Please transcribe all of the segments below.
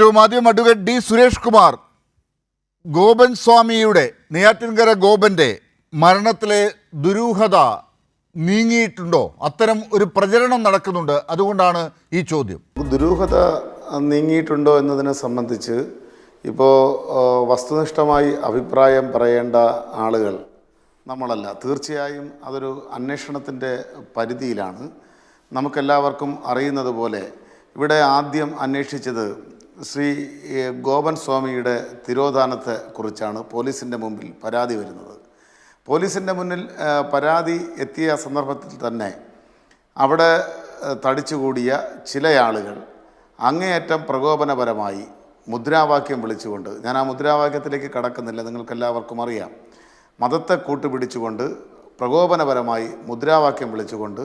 ഏറ്റവും ആദ്യം advocate D Suresh Kumar Gopan സ്വാമിയുടെ നെയ്യാറ്റിൻകര ഗോപന്റെ മരണത്തിലെ ദുരൂഹത നീങ്ങിയിട്ടുണ്ടോ? അത്തരം ഒരു പ്രചരണം നടക്കുന്നുണ്ട്. അതുകൊണ്ടാണ് ഈ ചോദ്യം. ദുരൂഹത നീങ്ങിയിട്ടുണ്ടോ എന്നതിനെ സംബന്ധിച്ച് ഇപ്പോൾ വസ്തുനിഷ്ഠമായി അഭിപ്രായം പറയേണ്ട ആളുകൾ നമ്മളല്ല. തീർച്ചയായും അതൊരു അന്വേഷണത്തിന്റെ പരിധിയിലാണ്. നമുക്കെല്ലാവർക്കും അറിയുന്നത് പോലെ ഇവിടെ ആദ്യം അന്വേഷിച്ചത് ശ്രീ ഗോപൻ സ്വാമിയുടെ തിരോധാനത്തെ കുറിച്ചാണ് പോലീസിന്റെ മുമ്പിൽ പരാതി വരുന്നത്. പോലീസിന്റെ മുന്നിൽ പരാതി എത്തിയ സന്ദർഭത്തിൽ തന്നെ അവിടെ തടിച്ചുകൂടിയ ചില ആളുകൾ അങ്ങേയറ്റം പ്രകോപനപരമായി മുദ്രാവാക്യം വിളിച്ചുകൊണ്ട് ഞാൻ ആ മുദ്രാവാക്യത്തിലേക്ക് കടക്കുന്നില്ല നിങ്ങൾക്കെല്ലാവർക്കും അറിയാം. മതത്തെ കൂട്ടുപിടിച്ചുകൊണ്ട് പ്രകോപനപരമായി മുദ്രാവാക്യം വിളിച്ചുകൊണ്ട്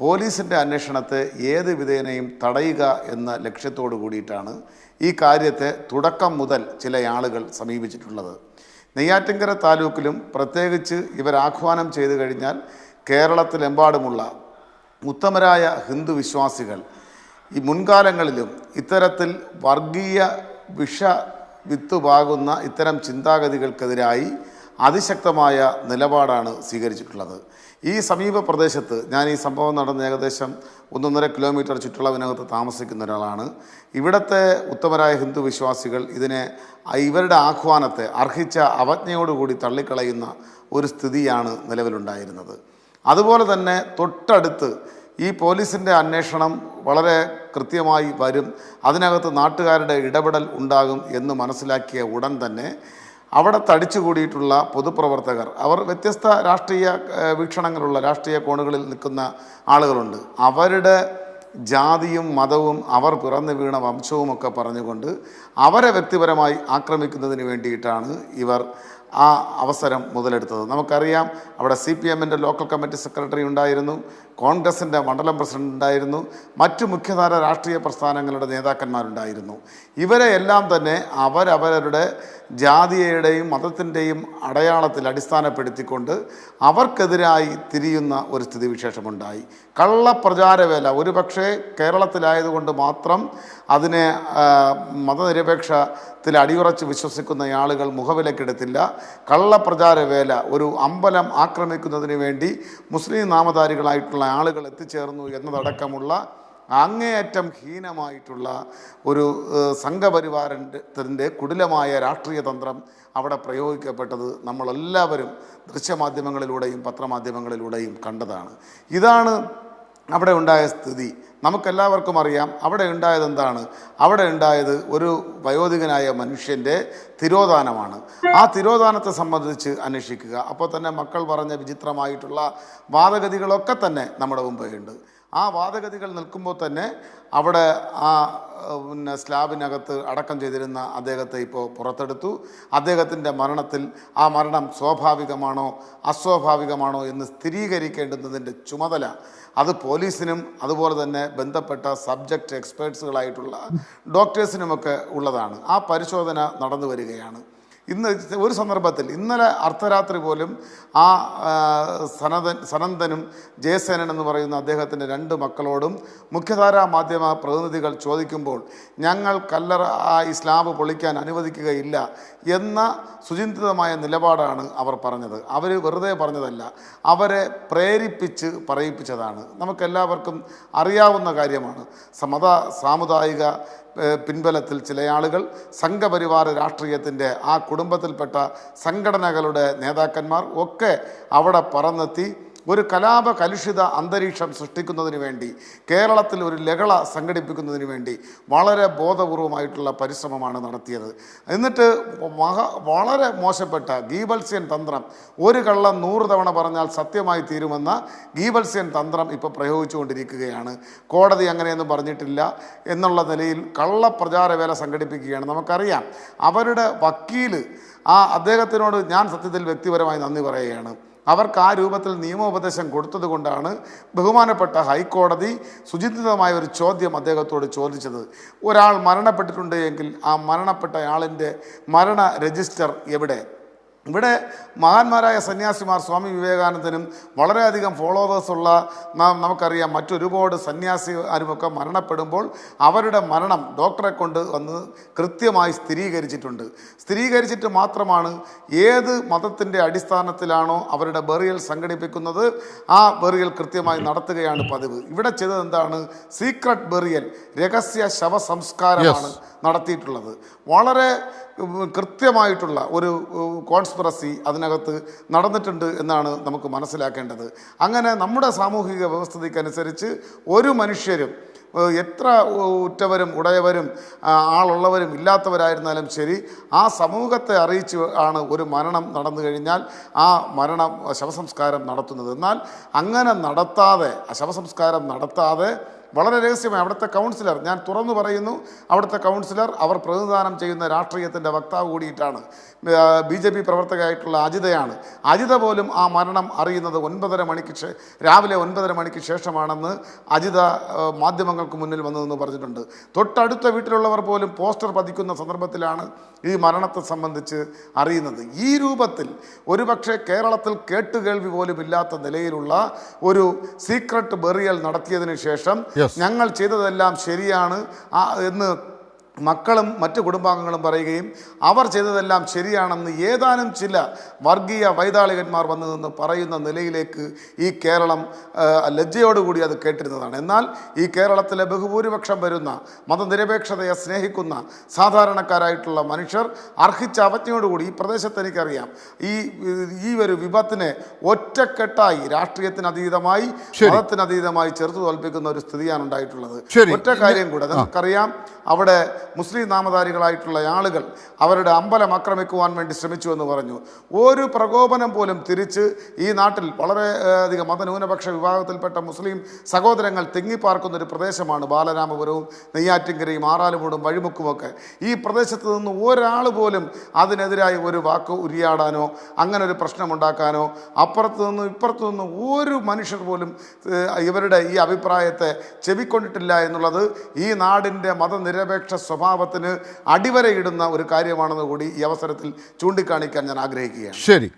പോലീസിന്റെ അന്വേഷണത്തെ ഏത് വിധേനയും തടയുക എന്ന ലക്ഷ്യത്തോടു കൂടിയിട്ടാണ് ഈ കാര്യത്തെ തുടക്കം മുതൽ ചില ആളുകൾ സമീപിച്ചിട്ടുള്ളത്. നെയ്യാറ്റിൻകര താലൂക്കിലും പ്രത്യേകിച്ച് ഇവരാഹ്വാനം ചെയ്തു കഴിഞ്ഞാൽ കേരളത്തിലെമ്പാടുമുള്ള ഉത്തമരായ ഹിന്ദു വിശ്വാസികൾ ഈ മുൻകാലങ്ങളിലും ഇത്തരത്തിൽ വർഗീയ വിഷ വിത്തുപാകുന്ന ഇത്തരം ചിന്താഗതികൾക്കെതിരായി അതിശക്തമായ നിലപാടാണ് സ്വീകരിച്ചിട്ടുള്ളത്. ഈ സമീപ പ്രദേശത്ത് ഞാൻ ഈ സംഭവം നടന്ന ഏകദേശം ഒന്നൊന്നര കിലോമീറ്റർ ചുറ്റളവിനകത്ത് താമസിക്കുന്ന ഒരാളാണ്. ഇവിടുത്തെ ഉത്തമരായ ഹിന്ദു വിശ്വാസികൾ ഇതിനെ ഇവരുടെ ആഹ്വാനത്തെ അർഹിച്ച അവജ്ഞയോടുകൂടി തള്ളിക്കളയുന്ന ഒരു സ്ഥിതിയാണ് നിലവിലുണ്ടായിരുന്നത്. അതുപോലെ തന്നെ തൊട്ടടുത്ത് ഈ പോലീസിന്റെ അന്വേഷണം വളരെ കൃത്യമായി വരും. അതിനകത്ത് നാട്ടുകാരുടെ ഇടപെടൽ ഉണ്ടാകും എന്ന് മനസ്സിലാക്കിയ ഉടൻ തന്നെ അവിടെ തടിച്ചുകൂടിയിട്ടുള്ള പൊതുപ്രവർത്തകർ. അവർ വ്യത്യസ്ത രാഷ്ട്രീയ വീക്ഷണങ്ങളുള്ള രാഷ്ട്രീയ കോണുകളിൽ നിൽക്കുന്ന ആളുകളുണ്ട്. അവരുടെ ജാതിയും മതവും അവർ പിറന്നു വീണ വംശവുമൊക്കെ പറഞ്ഞുകൊണ്ട് അവരെ വ്യക്തിപരമായി ആക്രമിക്കുന്നതിന് വേണ്ടിയിട്ടാണ് ഇവർ ആ അവസരം മുതലെടുത്തത്. നമുക്കറിയാം അവിടെ സി പി എമ്മിന്റെ ലോക്കൽ കമ്മിറ്റി സെക്രട്ടറി ഉണ്ടായിരുന്നു കോൺഗ്രസിന്റെ മണ്ഡലം പ്രസിഡന്റ് ഉണ്ടായിരുന്നു മറ്റു മുഖ്യധാര രാഷ്ട്രീയ പ്രസ്ഥാനങ്ങളുടെ നേതാക്കന്മാരുണ്ടായിരുന്നു. ഇവരെ എല്ലാം തന്നെ അവരവരുടെ ജാതിയുടെയും മതത്തിന്റെയും അടയാളത്തിൽ അടിസ്ഥാനപ്പെടുത്തിക്കൊണ്ട് അവർക്കെതിരായി തിരിയുന്ന ഒരു സ്ഥിതിവിശേഷമുണ്ടായി. കള്ളപ്രചാരവേല. ഒരുപക്ഷെ കേരളത്തിലായതുകൊണ്ട് മാത്രം അതിനെ ആ, മതനിരപേക്ഷത്തിൽ അടിയുറച്ച് വിശ്വസിക്കുന്ന ആളുകൾ മുഖവിലക്കെടുത്തില്ല. കള്ളപ്രചാരവേല ഒരു അമ്പലം ആക്രമിക്കുന്നതിന് വേണ്ടി മുസ്ലിം നാമധാരികളായിട്ടുള്ള ആളുകൾ എത്തിച്ചേർന്നു എന്നതടക്കമുള്ള അങ്ങേയറ്റം ഹീനമായിട്ടുള്ള ഒരു സംഘപരിവാരത്തിന്റെ കുടിലമായ രാഷ്ട്രീയ തന്ത്രം അവിടെ പ്രയോഗിക്കപ്പെട്ടത് നമ്മളെല്ലാവരും ദൃശ്യമാധ്യമങ്ങളിലൂടെയും പത്രമാധ്യമങ്ങളിലൂടെയും കണ്ടതാണ്. ഇതാണ് അവിടെ ഉണ്ടായ സ്ഥിതി. നമുക്കെല്ലാവർക്കും അറിയാം അവിടെ ഉണ്ടായത് എന്താണ്? അവിടെ ഉണ്ടായത് ഒരു വയോധികനായ മനുഷ്യന്റെ തിരോധാനമാണ്. ആ തിരോധാനത്തെ സംബന്ധിച്ച് അന്വേഷിക്കുക. അപ്പോൾ തന്നെ മക്കൾ പറഞ്ഞ വിചിത്രമായിട്ടുള്ള വാദഗതികളൊക്കെ തന്നെ നമ്മുടെ മുമ്പേ ഉണ്ട് ആ വാദഗതികൾ നിൽക്കുമ്പോൾ തന്നെ അവിടെ ആ പിന്നെ സ്ലാബിനകത്ത് അടക്കം ചെയ്തിരുന്ന അദ്ദേഹത്തെ ഇപ്പോൾ പുറത്തെടുത്തു. അദ്ദേഹത്തിന്റെ മരണത്തിൽ ആ മരണം സ്വാഭാവികമാണോ അസ്വാഭാവികമാണോ എന്ന് സ്ഥിരീകരിക്കേണ്ടുന്നതിന്റെ ചുമതല അത് പോലീസിനും അതുപോലെ തന്നെ ബന്ധപ്പെട്ട സബ്ജക്റ്റ് എക്സ്പേർട്സുകളായിട്ടുള്ള ഡോക്ടേഴ്സിനുമൊക്കെ ഉള്ളതാണ്. ആ പരിശോധന നടന്നു വരികയാണ്. ഇന്ന് ഒരു സന്ദർഭത്തിൽ ഇന്നലെ അർദ്ധരാത്രി പോലും ആ സനതൻ സനന്ദനും ജയസേനൻ എന്ന് പറയുന്ന അദ്ദേഹത്തിന്റെ രണ്ട് മക്കളോടും മുഖ്യധാരാ മാധ്യമ പ്രതിനിധികൾ ചോദിക്കുമ്പോൾ ഞങ്ങൾ കല്ലറ ഇസ്ലാം പൊളിക്കാൻ അനുവദിക്കുകയില്ല എന്ന സുചിന്തിതമായ നിലപാടാണ് അവർ പറഞ്ഞത്. അവർ വെറുതെ പറഞ്ഞതല്ല. അവരെ പ്രേരിപ്പിച്ച് പറയിപ്പിച്ചതാണ്. നമുക്കെല്ലാവർക്കും അറിയാവുന്ന കാര്യമാണ്. സമത സാമുദായിക പിൻബലത്തിൽ ചില ആളുകൾ സംഘപരിവാര രാഷ്ട്രീയത്തിന്റെ ആ കുടുംബത്തിൽപ്പെട്ട സംഘടനകളുടെ നേതാക്കന്മാർ ഒക്കെ അവിടെ പറന്നെത്തി ഒരു കലാപ കലുഷിത അന്തരീക്ഷം സൃഷ്ടിക്കുന്നതിന് വേണ്ടി കേരളത്തിൽ ഒരു ലഹള സംഘടിപ്പിക്കുന്നതിന് വേണ്ടി വളരെ ബോധപൂർവമായിട്ടുള്ള പരിശ്രമമാണ് നടത്തിയത്. എന്നിട്ട് മഹ വളരെ മോശപ്പെട്ട ഗീബൽസ്യൻ തന്ത്രം ഒരു കള്ളം നൂറ് തവണ പറഞ്ഞാൽ സത്യമായി തീരുമെന്ന ഗീബൽസ്യൻ തന്ത്രം ഇപ്പോൾ പ്രയോഗിച്ചുകൊണ്ടിരിക്കുകയാണ്. കോടതി അങ്ങനെയൊന്നും പറഞ്ഞിട്ടില്ല എന്നുള്ള നിലയിൽ കള്ളപ്രചാരവേല സംഘടിപ്പിക്കുകയാണ്. നമുക്കറിയാം അവരുടെ വക്കീൽ ആ അദ്ദേഹത്തിനോട് ഞാൻ സത്യത്തിൽ വ്യക്തിപരമായി നന്ദി പറയുകയാണ്. അവർക്ക് ആ രൂപത്തിൽ നിയമോപദേശം കൊടുത്തതുകൊണ്ടാണ് ബഹുമാനപ്പെട്ട ഹൈക്കോടതി സുചിന്തിതമായ ഒരു ചോദ്യം അദ്ദേഹത്തോട് ചോദിച്ചത്. ഒരാൾ മരണപ്പെട്ടിട്ടുണ്ട് എങ്കിൽ ആ മരണപ്പെട്ട ആളിന്റെ മരണ രജിസ്റ്റർ എവിടെ? ഇവിടെ മഹാന്മാരായ സന്യാസിമാർ സ്വാമി വിവേകാനന്ദനും വളരെയധികം ഫോളോവേഴ്സുള്ള നാം നമുക്കറിയാം മറ്റൊരുപാട് സന്യാസിമാരുമൊക്കെ മരണപ്പെടുമ്പോൾ അവരുടെ മരണം ഡോക്ടറെ കൊണ്ട് വന്ന് കൃത്യമായി സ്ഥിരീകരിച്ചിട്ടുണ്ട്. സ്ഥിരീകരിച്ചിട്ട് മാത്രമാണ് ഏത് മതത്തിന്റെ അടിസ്ഥാനത്തിലാണോ അവരുടെ ബെറിയൽ സംഘടിപ്പിക്കുന്നത്. ആ ബെറിയൽ കൃത്യമായി നടത്തുകയാണ് പതിവ്. ഇവിടെ ചെയ്തത് എന്താണ്? സീക്രട്ട് ബെറിയൽ രഹസ്യ ശവസംസ്കാരമാണ് നടത്തിയിട്ടുള്ളത്. വളരെ കൃത്യമായിട്ടുള്ള ഒരു കോൺസ്പിറസി അതിനകത്ത് നടന്നിട്ടുണ്ട് എന്നാണ് നമുക്ക് മനസ്സിലാക്കേണ്ടത്. അങ്ങനെ നമ്മുടെ സാമൂഹിക വ്യവസ്ഥിതിക്കനുസരിച്ച് ഒരു മനുഷ്യരും എത്ര ഉറ്റവരും ഉടയവരും ആളുള്ളവരും ഇല്ലാത്തവരായിരുന്നാലും ശരി ആ സമൂഹത്തെ അറിയിച്ച് ആണ് ഒരു മരണം നടന്നു കഴിഞ്ഞാൽ ആ മരണം ശവസംസ്കാരം നടത്തുന്നത്. എന്നാൽ അങ്ങനെ നടത്താതെ ശവസംസ്കാരം നടത്താതെ വളരെ രഹസ്യമായി അവിടുത്തെ കൗൺസിലർ ഞാൻ തുറന്നു പറയുന്നു അവിടുത്തെ കൗൺസിലർ അവർ പ്രതിനിധാനം ചെയ്യുന്ന രാഷ്ട്രീയത്തിന്റെ വക്താവ് കൂടിയിട്ടാണ്. ബി ജെ പി പ്രവർത്തകയായിട്ടുള്ള അജിതയാണ്. അജിത പോലും ആ മരണം അറിയുന്നത് ഒൻപതര മണിക്ക് രാവിലെ ഒൻപതര മണിക്ക് ശേഷമാണെന്ന് അജിത മാധ്യമങ്ങൾക്ക് മുന്നിൽ വന്നതെന്ന് പറഞ്ഞിട്ടുണ്ട്. തൊട്ടടുത്ത വീട്ടിലുള്ളവർ പോലും പോസ്റ്റർ പതിക്കുന്ന സന്ദർഭത്തിലാണ് ഈ മരണത്തെ സംബന്ധിച്ച് അറിയുന്നത്. ഈ രൂപത്തിൽ ഒരുപക്ഷെ കേരളത്തിൽ കേട്ടുകേൾവി പോലും ഇല്ലാത്ത നിലയിലുള്ള ഒരു സീക്രട്ട് ബെറിയൽ നടത്തിയതിനു ശേഷം. ഞങ്ങൾ ചെയ്തതെല്ലാം ശരിയാണ്. എന്ന് മക്കളും മറ്റു കുടുംബാംഗങ്ങളും പറയുകയും അവർ ചെയ്തതെല്ലാം ശരിയാണെന്ന് ഏതാനും ചില വർഗീയ വൈതാളികന്മാർ വന്നു നിന്ന് പറയുന്ന നിലയിലേക്ക് ഈ കേരളം ലജ്ജയോടുകൂടി അത് കേട്ടിരുന്നതാണ്. എന്നാൽ ഈ കേരളത്തിലെ ബഹുഭൂരിപക്ഷം വരുന്ന മതനിരപേക്ഷതയെ സ്നേഹിക്കുന്ന സാധാരണക്കാരായിട്ടുള്ള മനുഷ്യർ അർഹിച്ച അവജ്ഞയോടുകൂടി ഈ പ്രദേശത്ത് എനിക്കറിയാം. ഈ ഈ ഒരു വിപത്തിനെ ഒറ്റക്കെട്ടായി രാഷ്ട്രീയത്തിനതീതമായി മതത്തിനതീതമായി ചെറുത്തു തോൽപ്പിക്കുന്ന ഒരു സ്ഥിതിയാണ് ഉണ്ടായിട്ടുള്ളത്. ഒറ്റ കാര്യം കൂടെ നമുക്കറിയാം അവിടെ മുസ്ലിം നാമധാരികളായിട്ടുള്ള ആളുകൾ അവരുടെ അമ്പലം ആക്രമിക്കുവാൻ വേണ്ടി ശ്രമിച്ചു എന്ന് പറഞ്ഞു. ഒരു പ്രകോപനം പോലും തിരിച്ച് ഈ നാട്ടിൽ വളരെ അധികം മതന്യൂനപക്ഷ വിഭാഗത്തിൽപ്പെട്ട മുസ്ലിം സഹോദരങ്ങൾ തിങ്ങിപ്പാർക്കുന്ന ഒരു പ്രദേശമാണ് ബാലരാമപുരവും നെയ്യാറ്റിൻകരയും ആറാലുമൂടും വഴിമുക്കുമൊക്കെ. ഈ പ്രദേശത്ത് നിന്ന് ഒരാൾ പോലും അതിനെതിരായി ഒരു വാക്ക് ഉരിയാടാനോ അങ്ങനെ ഒരു പ്രശ്നമുണ്ടാക്കാനോ അപ്പുറത്ത് നിന്നും ഇപ്പുറത്തു നിന്നും ഒരു മനുഷ്യർ പോലും ഇവരുടെ ഈ അഭിപ്രായത്തെ ചെവിക്കൊണ്ടിട്ടില്ല എന്നുള്ളത് ഈ നാടിന്റെ മതനിരപേക്ഷ സ്വഭാവത്തിന് അടിവരയിടുന്ന ഒരു കാര്യമാണെന്ന് കൂടി ഈ അവസരത്തിൽ ചൂണ്ടിക്കാണിക്കാൻ ഞാൻ ആഗ്രഹിക്കുകയാണ്. ശരി.